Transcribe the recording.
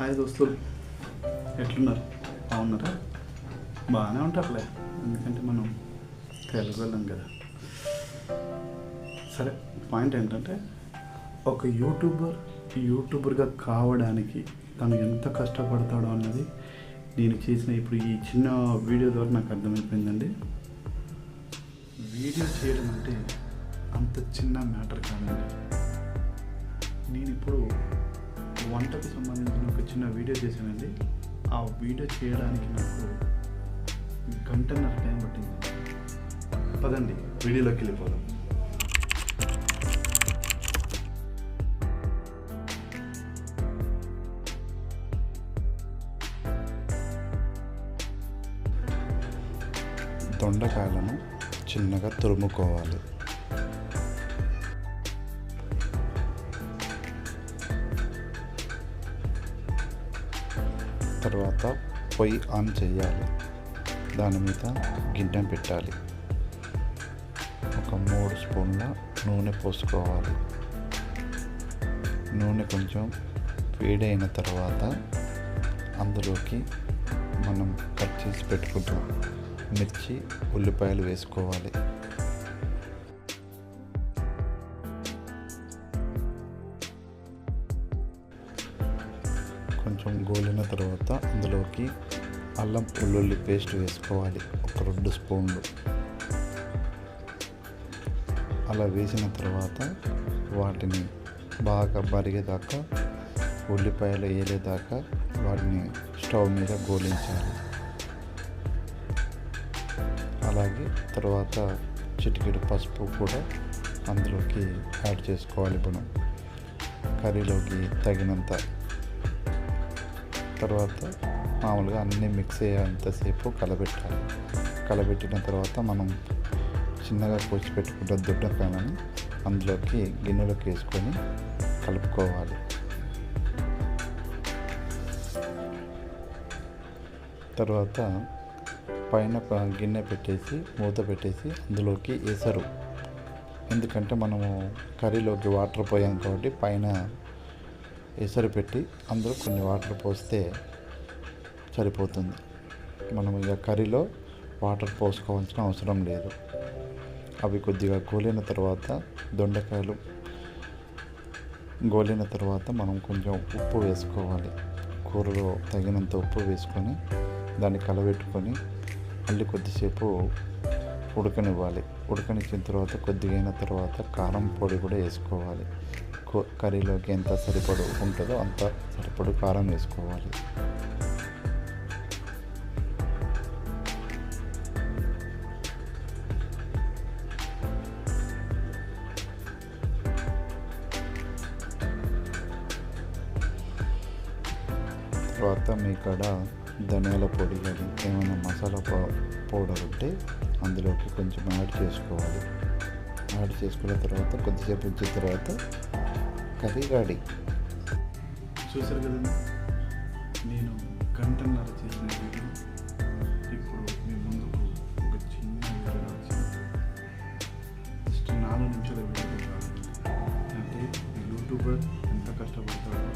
Hi దోస్తులు. ఎట్లున్నారు? బాగున్నారా? బాగానే ఉంటారులే. ఎందుకంటే మనం తెలుగు కదా. సరే పాయింట్ ఏంటంటే ఒక యూట్యూబర్ యూట్యూబర్గా కావడానికి తను ఎంత కష్టపడతాడో అన్నది నేను చేసిన ఇప్పుడు ఈ చిన్న వీడియో ద్వారా నాకు అర్థమైపోయిందండి. వీడియో చేయడం అంటే అంత చిన్న మ్యాటర్ కాదండి. నేను ఇప్పుడు వంటకు సంబంధించిన ఒక చిన్న వీడియో చేశానండి. ఆ వీడియో చేయడానికి నాకు గంటన్నర టైం పట్టింది. పదండి వీడియోలోకి వెళ్ళిపోదాం. దొండకాయలను చిన్నగా తురుముకోవాలి. తర్వాత పొయ్యి ఆన్ చేయాలి. దాని మీద గిన్నె పెట్టాలి. ఒక మూడు స్పూన్ల నూనె పోసుకోవాలి. నూనె కొంచెం వేడైన తర్వాత అందులోకి మనం కట్ చేసి పెట్టుకుంటాం. మిర్చి ఉల్లిపాయలు వేసుకోవాలి. కొంచెం గోలిన తర్వాత అందులోకి అల్లం వెల్లుల్లి పేస్ట్ వేసుకోవాలి ఒక రెండు స్పూన్లు. అలా వేసిన తర్వాత వాటిని బాగా బరిగేదాకా ఉల్లిపాయలు వేయలేదాకా వాటిని స్టవ్ మీద గోలించాలి. అలాగే తర్వాత చిటికెడు పసుపు కూడా అందులోకి యాడ్ చేసుకోవాలి మనం. కర్రీలోకి తగినంత తర్వాత మామూలుగా అన్నీ మిక్స్ అయ్యేంతసేపు కలబెట్టాలి. కలబెట్టిన తర్వాత మనం చిన్నగా కోసి పెట్టుకున్న దొడ్డకాయలను అందులోకి గిన్నెలోకి వేసుకొని కలుపుకోవాలి. తర్వాత పైన ఒక గిన్నె పెట్టేసి మూత పెట్టేసి అందులోకి వేసరు. ఎందుకంటే మనము కర్రీలోకి వాటర్ పోయాం కాబట్టి పైన ఎసరు పెట్టి అందులో కొన్ని వాటర్ పోస్తే సరిపోతుంది. మనం ఇక కర్రీలో వాటర్ పోసుకోవాల్సిన అవసరం లేదు. అవి కొద్దిగా గోలిన తర్వాత దొండకాయలు గోలిన తర్వాత మనం కొంచెం ఉప్పు వేసుకోవాలి. కూరలో తగినంత ఉప్పు వేసుకొని దాన్ని కలబెట్టుకొని మళ్ళీ కొద్దిసేపు ఉడకనివ్వాలి. ఉడకనిచ్చిన తర్వాత కొద్దిగైన తర్వాత కారం పొడి కూడా వేసుకోవాలి. కర్రీలోకి ఎంత సరిపడు ఉంటుందో అంత సరిపడు కారం వేసుకోవాలి. తర్వాత మీ కాడ ధనియాల పొడి కానీ ఏమైనా మసాలా పౌడర్ ఉంటే అందులోకి కొంచెం యాడ్ చేసుకోవాలి. యాడ్ చేసుకున్న తర్వాత కొద్దిసేపు ఉంచిన తర్వాత కర్రీ రెడీ చూసారు కదండి? నేను గంటన్నర చేసిన వీడియో. ఇప్పుడు మీ ముందుకు ఒక చిన్న వీడియో వచ్చింది జస్ట్ నాలుగు నిమిషాల వీడియో కాదండి అంటే యూట్యూబర్ ఎంత కష్టపడతాడో